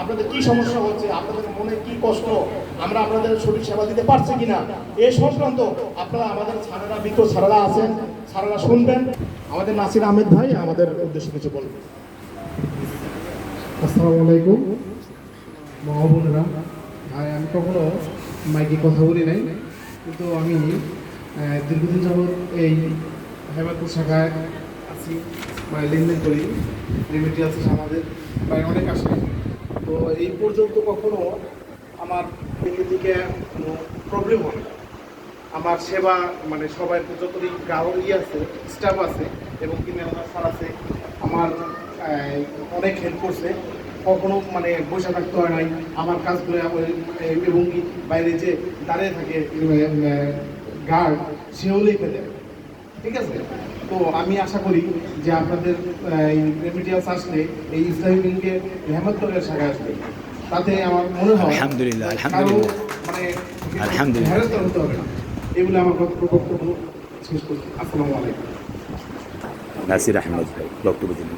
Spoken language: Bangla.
আপনাদের কি সমস্যা হচ্ছে? আপনাদের মনে কি কষ্ট? আমরা আপনাদের সঠিক সেবা দিতে পারছি কিনা? এই সংক্রান্ত আপনারা আমাদের ছাড়ারা বিজ্ঞ ছাড়ারা আছেন ছাড়ারা শুনবেন। আমাদের নাসির আহমেদ ভাই আমাদের উদ্দেশ্যে কিছু বলবেন। আসসালামু আলাইকুম। মা বোনেরা, ভাই, আমি কখনো মাইকে কথা বলি নাই, কিন্তু আমি দীর্ঘদিন যাবৎ এই হেমাদপুর শাখায় আছি মানে লেনদেন করি রেমিডিয়ালস আমাদের, প্রায় অনেক আসে তো এই পর্যন্ত কখনো আমার দিকে দিকে কোনো প্রবলেম হয় না। আমার সেবা মানে সবাই যতই গ্রাহক ইয়ে আছে স্টাফ আছে এবং কি ম্যানেজার স্যার আছে, আমার অনেক হেল্প করছে কখনো মানে বসে থাকতে হয় নাই, আমার কাজগুলো এবং বাইরে যে দাঁড়িয়ে থাকে গার্ড সেও লিখে দেয় ঠিক আছে? তো আমি আশা করি যে আপনাদের রেমিডিয়ালস আসলে এই ইসলামী ব্যাংকে হেমন্তরের শাখায় আসবে। তাতে আমার মনে হয় আলহামদুলিল্লাহ, আলহামদুলিল্লাহ। মানে আলহামদুলিল্লাহ। হতে হবে না। এগুলো আমার বক্তব্য শেষ করছি। আসসালামু আলাইকুম। নাসির আহমদ বক্তব্য দিন